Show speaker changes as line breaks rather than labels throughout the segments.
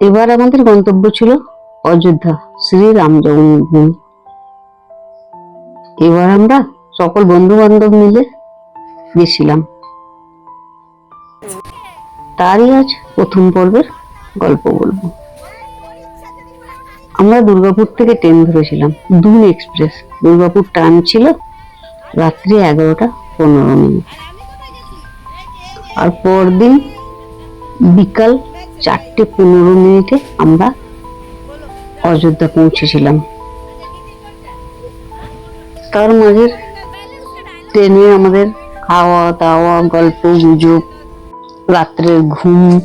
এবার আমাদের গন্তব্য ছিল অযোধ্যা শ্রীরাম জন্মভূমি এবার আমরা সকল বন্ধু বান্ধব মিলে গেছিলাম। তারই আজ প্রথম পর্বের গল্প বলব। আমরা দুর্গাপুর থেকে ট্রেন ধরেছিলাম, দুন এক্সপ্রেস। দুর্গাপুর টাইম ছিল রাত্রি এগারোটা পনেরো মিনিট। আর পরদিন বিকাল চারটে পনেরো মিনিটে আমরা অযোধ্যা পৌঁছেছিলাম। তার মাঝে ট্রেনে আমাদের খাওয়া দাওয়া, গল্প, গুজব, রাত্রের ঘুম,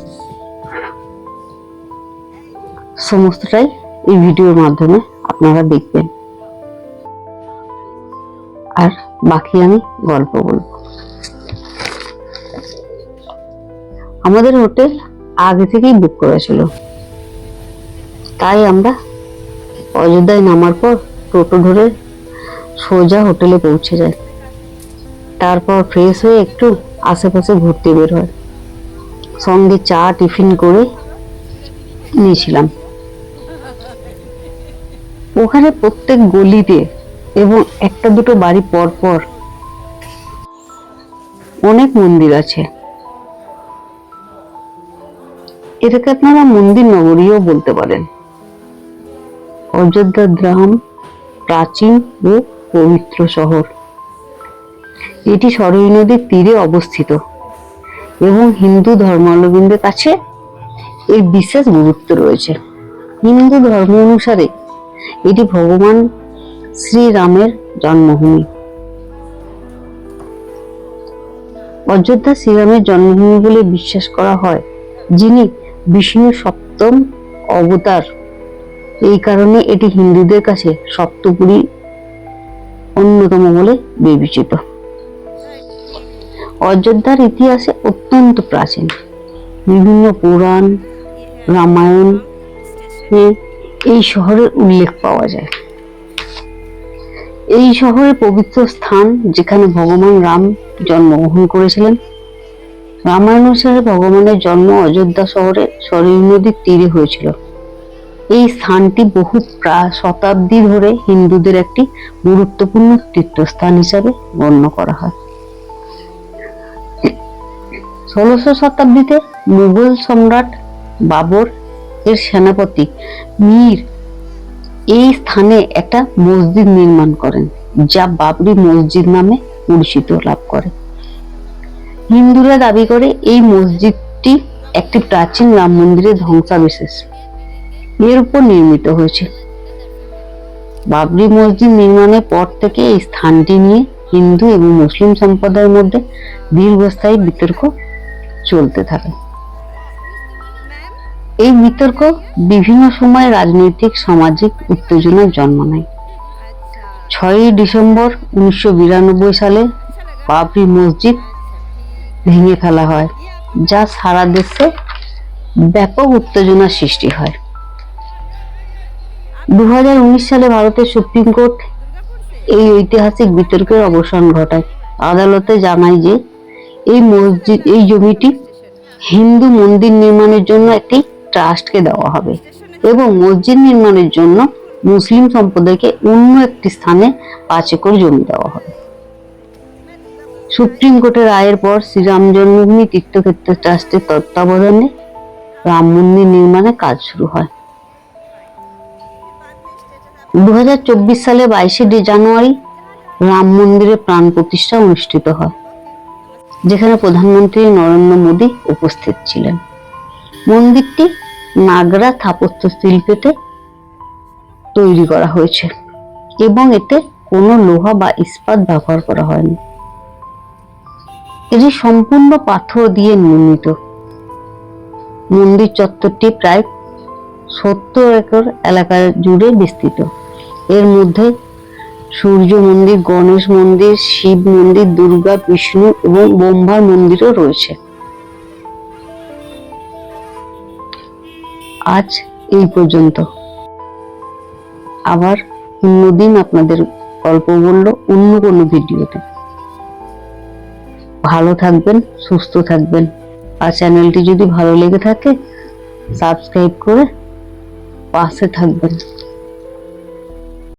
সমস্তটাই এই ভিডিওর মাধ্যমে আপনারা দেখবেন। আর বাকি আমি গল্প বলব। আমাদের হোটেল আগে থেকেই বুক করা ছিল তাই আমরা অযোধ্যায় নামার পর টোটো ধরে সোজা হোটেলে পৌঁছে যাই। তারপর ফ্রেশ হয়ে একটু আশেপাশে ঘুরতে বের হয়। সঙ্গে চা, টিফিন করে নিয়েছিলাম ওখানে প্রত্যেক গলিতে এবং একটা দুটো বাড়ি পর পর অনেক মন্দির আছে। এটাকে আপনারা মন্দির নগরীও বলতে পারেন। অযোধ্যা গ্রাম, প্রাচীন ও পবিত্র শহর। এটি সরয়ী নদীর তীরে অবস্থিত এবং হিন্দু ধর্মাবলম্বীদের কাছে এর বিশেষ গুরুত্ব রয়েছে। হিন্দু ধর্ম অনুসারে এটি ভগবান শ্রীরামের জন্মভূমি। অযোধ্যা শ্রীরামের জন্মভূমি বলে বিশ্বাস করা হয় যিনি বিষ্ণু সপ্তম অবতার। এই কারণে এটি হিন্দুদের কাছে সপ্তপুরী অন্যতম বলে বিবেচিত। অযোধ্যার ইতিহাসে অত্যন্ত প্রাচীন। বিভিন্ন পুরাণ, রামায়ণ এই শহরের উল্লেখ পাওয়া যায়। এই শহরের পবিত্র স্থান যেখানে ভগবান রাম জন্মগ্রহণ করেছিলেন রামায়ণ অনুসারে ভগবানের জন্ম অযোধ্যা শহরে সরয়ী নদীর তীরে হয়েছিল। এই স্থানটি বহু শতাব্দী ধরে হিন্দুদের একটি গুরুত্বপূর্ণ তীর্থস্থান হিসাবে গণ্য করা হয়। ষোলশো শতাব্দীতে মুঘল সম্রাট বাবর এর সেনাপতি মীর এই স্থানে একটা মসজিদ নির্মাণ করেন, যা বাবরি মসজিদ নামে পরিচিত লাভ করে। হিন্দুরা দাবি করে এই মসজিদটি একটি প্রাচীন রাম মন্দিরের ধ্বংসাবিশেষ। এর উপর নির্মিত হয়েছে। বাবরি মসজিদ নির্মাণের পর থেকে এই স্থানটি নিয়ে হিন্দু এবং মুসলিম সম্প্রদায়ের মধ্যে দীর্ঘস্থায়ী বিতর্ক চলতে থাকে। এই বিতর্ক বিভিন্ন সময় রাজনৈতিক, সামাজিক উত্তেজনার জন্ম নেয়। ছয়ই ডিসেম্বর উনিশশো বিরানব্বই সালে বাবরি মসজিদ ভেঙে ফেলা হয়, যা সারা দেশে ব্যাপক উত্তেজনার সৃষ্টি হয়। দু হাজার উনিশ সালে ভারতের সুপ্রিম কোর্ট এই ঐতিহাসিক বিতর্কের অবসান ঘটায়। আদালতে জানায় যে, এই মসজিদ, এই জমিটি হিন্দু মন্দির নির্মাণের জন্য একটি ট্রাস্টকে দেওয়া হবে এবং মসজিদ নির্মাণের জন্য মুসলিম সম্প্রদায়কে অন্য একটি স্থানে পাঁচ একর জমি দেওয়া হবে। সুপ্রিম কোর্টের রায়ের পর শ্রীরাম জন্মভূমি তীর্থক্ষেত্র ট্রাস্টের তত্ত্বাবধানে রাম মন্দির নির্মাণে কাজ শুরু হয়। দু সালে বাইশে জানুয়ারি রাম মন্দিরের প্রাণ প্রতিষ্ঠা অনুষ্ঠিত হয়, যেখানে প্রধানমন্ত্রী নরেন্দ্র মোদী উপস্থিত ছিলেন। মন্দিরটি নাগরা স্থাপত্য শিল্পেতে তৈরি করা হয়েছে এবং এতে কোনো লোহা বা ইস্পাত ব্যবহার করা হয়নি। এটি সম্পূর্ণ পাথর দিয়ে নির্মিত। মন্দির চত্বরটি প্রায় সত্তর একর এলাকা জুড়ে বিস্তৃত। এর মধ্যে সূর্য মন্দির, গণেশ মন্দির, শিব মন্দির, দুর্গা, বিষ্ণু এবং ব্রহ্মার মন্দিরও রয়েছে। আজ এই পর্যন্ত। আবার অন্যদিন আপনাদের গল্প বলল অন্য কোনো ভিডিওতে। ভালো থাকবেন সুস্থ থাকবেন। আর চ্যানেলটি যদি ভালো লেগে থাকে সাবস্ক্রাইব করে পাশে থাকবেন।